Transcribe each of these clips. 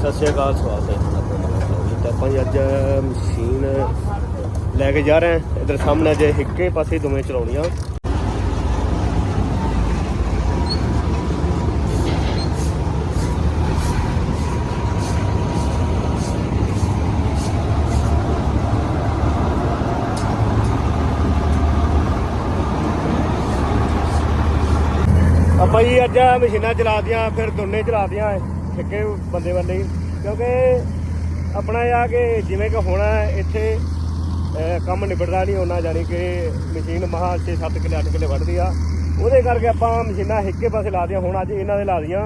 ਸਤਿ ਸ਼੍ਰੀ ਅਕਾਲ, ਸਵਾਗਤ ਹੈ। ਤਾਂ ਆਪਾਂ ਅੱਜ ਮਸ਼ੀਨ ਲੈ ਕੇ ਜਾ ਰਹੇ ਹਾਂ। ਇਧਰ ਸਾਹਮਣੇ ਜੇ ਇੱਕੇ ਪਾਸੇ ਦੋਵੇਂ ਚਲਾਉਣੀਆਂ। ਆਪਾਂ ਜੀ ਅੱਜ ਮਸ਼ੀਨਾਂ ਚਲਾ ਦੀਆਂ ਫਿਰ ਦੋਨੇ ਚਲਾ ਦੀਆਂ ਬੰਦੇ ਬੰਦੇ ਹੀ ਕਿਉਂਕਿ ਆਪਣਾ ਇਹ ਆ ਕਿ ਜਿਵੇਂ ਕਿ ਹੁਣ ਇੱਥੇ ਕੰਮ ਨਿਬੜਦਾ ਨਹੀਂ ਉਹਨਾਂ ਜਾਨੀ ਕਿ ਮਸ਼ੀਨ ਮਹਾ 6-7 ਕਿੱਲੇ 8 ਕਿੱਲੇ ਵੱਢਦੀ ਆ। ਉਹਦੇ ਕਰਕੇ ਆਪਾਂ ਮਸ਼ੀਨਾਂ ਇੱਕੇ ਪਾਸੇ ਲਾ ਦੀਆਂ ਹੁਣ ਅੱਜ ਇਹਨਾਂ ਦੇ ਲਾ ਦੀਆਂ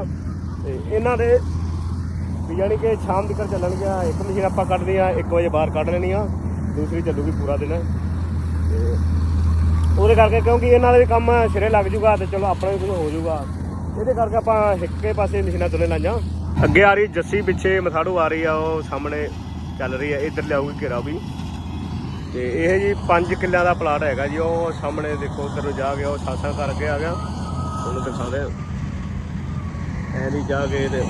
ਤੇ ਇਹਨਾਂ ਦੇ ਵੀ ਜਾਨੀ ਕਿ ਸ਼ਾਮ ਤੱਕ ਚੱਲਣਗੀਆਂ, ਇੱਕ ਮਸ਼ੀਨ ਆਪਾਂ ਕੱਢਦੇ ਆ 1 ਵਜੇ ਬਾਹਰ ਕੱਢ ਲੈਣੀ ਆ ਦੂਸਰੀ ਚੱਲੂਗੀ ਪੂਰਾ ਦਿਨ। ਤੇ ਉਹਦੇ ਕਰਕੇ ਕਿਉਂਕਿ ਇਹਨਾਂ ਦਾ ਵੀ ਕੰਮ ਸਿਰੇ ਲੱਗ ਜੂਗਾ ਤੇ ਚਲੋ ਆਪਣਾ ਵੀ ਕੁਝ ਹੋ ਜੂਗਾ। ਇਹਦੇ ਕਰਕੇ ਆਪਾਂ ਇੱਕੇ ਪਾਸੇ ਮਸ਼ੀਨਾਂ ਤੁਲੇ ਲਾਈਆਂ। ਅੱਗੇ ਆ ਰਹੀ ਜੱਸੀ, ਪਿੱਛੇ ਮਥਾੜੂ ਆ ਰਹੀ ਆ, ਉਹ ਸਾਹਮਣੇ ਚੱਲ ਰਹੀ ਆ, ਇੱਧਰ ਲਿਆਊਗੀ ਘੇਰਾ ਵੀ। ਤੇ ਇਹ ਜੀ 5 ਕਿੱਲਿਆਂ ਦਾ ਪਲਾਟ ਹੈਗਾ ਜੀ, ਉਹ ਸਾਹਮਣੇ ਦੇਖੋ, ਉੱਧਰ ਨੂੰ ਜਾ ਗਿਆ ਉਹ ਸਾਸਾਂ ਕਰ ਅੱਗੇ ਆ ਗਿਆ। ਉਹਨੂੰ ਦਿਖਾਉਂਦੇ ਆ ਐ ਨਹੀਂ ਜਾ ਕੇ ਤੇ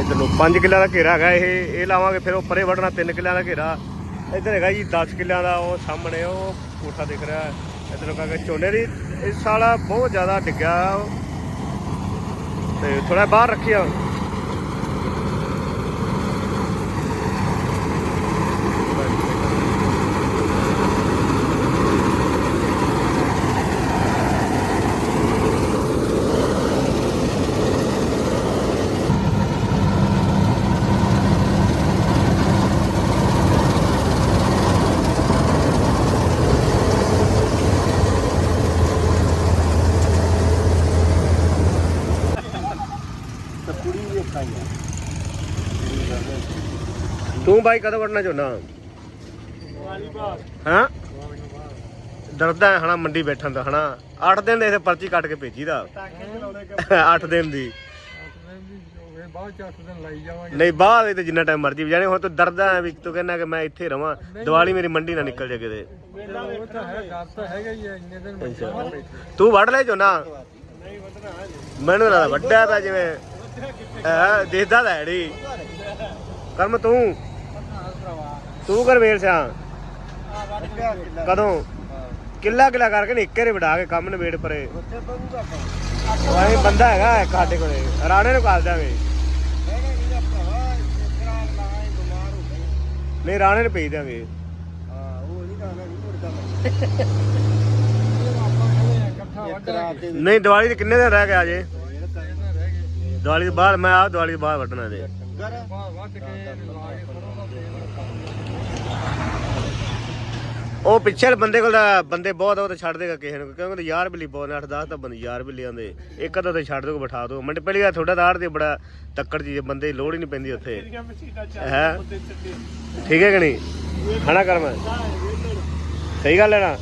ਇੱਧਰ ਨੂੰ 5 ਕਿੱਲਿਆਂ ਦਾ ਘੇਰਾ ਹੈਗਾ, ਇਹ ਇਹ ਲਾਵਾਂਗੇ ਫਿਰ ਉਹ ਪਰੇ ਵੜਨਾ 3 ਕਿੱਲਿਆਂ ਦਾ ਘੇਰਾ। ਇੱਧਰ ਹੈਗਾ ਜੀ 10 ਕਿੱਲਿਆਂ ਦਾ, ਉਹ ਸਾਹਮਣੇ ਉਹ ਕੋਠਾ ਦਿਖ ਰਿਹਾ। ਹੈ। ਇੱਧਰ ਨੂੰ ਕਹਿੰਦੇ ਝੋਨੇ ਦੀ ਇਸ ਸਾਲ ਬਹੁਤ ਜ਼ਿਆਦਾ ਡਿੱਗਿਆ। ਤੇ ਥੋੜਾ ਬਾਹਰ ਰੱਖਿਆ। ਤੂੰ ਬਾਈ ਕਦੋਂ ਵੜਨਾ ਚਾਹੁੰਦਾ ਹਾਂ? ਡਰਦਾ ਹੈ ਹਨਾ ਮੰਡੀ ਬੈਠਣ ਦਾ ਹਨਾ 8 ਦਿਨ ਦੇ ਇਥੇ ਪਰਚੀ ਕੱਟ ਕੇ ਭੇਜੀ ਦਾ। 8 ਦਿਨ ਦੀ। ਨਹੀਂ ਬਾਅਦ ਵਿੱਚ ਜਿੰਨਾ ਟਾਈਮ ਮਰਜ਼ੀ ਜਾਣੇ ਹੁਣ ਤੂੰ ਡਰਦਾ ਹੈ ਵੀ ਤੂੰ ਕਹਿੰਦਾ ਕਿ ਮੈਂ ਇੱਥੇ ਰਵਾਂ ਦੀਵਾਲੀ ਮੇਰੀ ਮੰਡੀ ਨਾ ਨਿਕਲ ਜਾ ਕਿਤੇ। ਤਾਂ ਤਾਂ ਤੂੰ ਵੜ ਲੈ ਝੋਨਾ। ਮੈਨੂੰ ਲੱਗਦਾ ਵੱਡਾ ਤਾਂ ਜਿਵੇਂ। ਦੇਖਦਾ ਤਾਂ ਨੀ। ਕਰਮ ਤੂੰ। ਤੂੰ ਕਰ ਵੇਲ ਸਿਆ। ਕਦੋਂ? ਕਿੱਲਾ ਕਿੱਲਾ ਕਰਕੇ ਨਿੱਕੇ ਰੇ ਵਡਾ ਕੇ ਕੰਮ ਨਿਬੇੜ ਪਰੇ। ਉਹ ਐਂ ਬੰਦਾ ਹੈਗਾ ਇੱਕ ਸਾਡੇ ਕੋਲੇ। ਰਾਣੇ ਨੂੰ ਕਾਲ ਦਾਂਗੇ ਨਹੀਂ ਰਾਣੇ ਨੂੰ ਭੇਜ ਦਾਂਗੇ ਨਹੀਂ ਦੀਵਾਲੀ ਦੇ ਕਿੰਨੇ ਦਿਨ ਰਹਿ ਗਏ ਅਜੇ? ਦੀਵਾਲੀ ਤੋਂ ਬਾਅਦ ਮੈਂ ਆਪ ਦੀਵਾਲੀ ਤੋਂ ਬਾਅਦ ਵੱਢਣਾ ਜੇ ਬਾਹਰ ਉਹ ਪਿੱਛੇ ਬੰਦੇ ਕੋਲ ਤਾਂ ਬੰਦੇ ਬਹੁਤ ਆ, ਉਹ ਤਾਂ ਛੱਡ ਦੇਗਾ ਕਿਸੇ ਨੂੰ, ਕਿਉਂਕਿ ਯਾਰ ਬਿੱਲੀ ਬਹੁਤ ਨੇ 8-10 ਤਾਂ ਬੰਦੇ ਯਾਰ ਬਿੱਲੀ ਆਂਦੇ ਇੱਕ ਅੱਧਾ ਤਾਂ ਛੱਡ ਦੋ, ਬਿਠਾ ਦੋ। ਮੰਡ ਪਹਿਲੀ ਵਾਰ ਤੁਹਾਡਾ ਤਾਂ ਆੜਦੇ ਬੜਾ ਤੱਕੜ ਜੀ ਬੰਦੇ ਦੀ ਲੋੜ ਹੀ ਨਹੀਂ ਪੈਂਦੀ ਉੱਥੇ। ਹੈ? ਠੀਕ ਹੈ ਕਿ ਨਹੀਂ? ਖਾਣਾ ਕਰ ਮੈਂ। ਸਹੀ ਗੱਲ ਹੈ ਨਾ?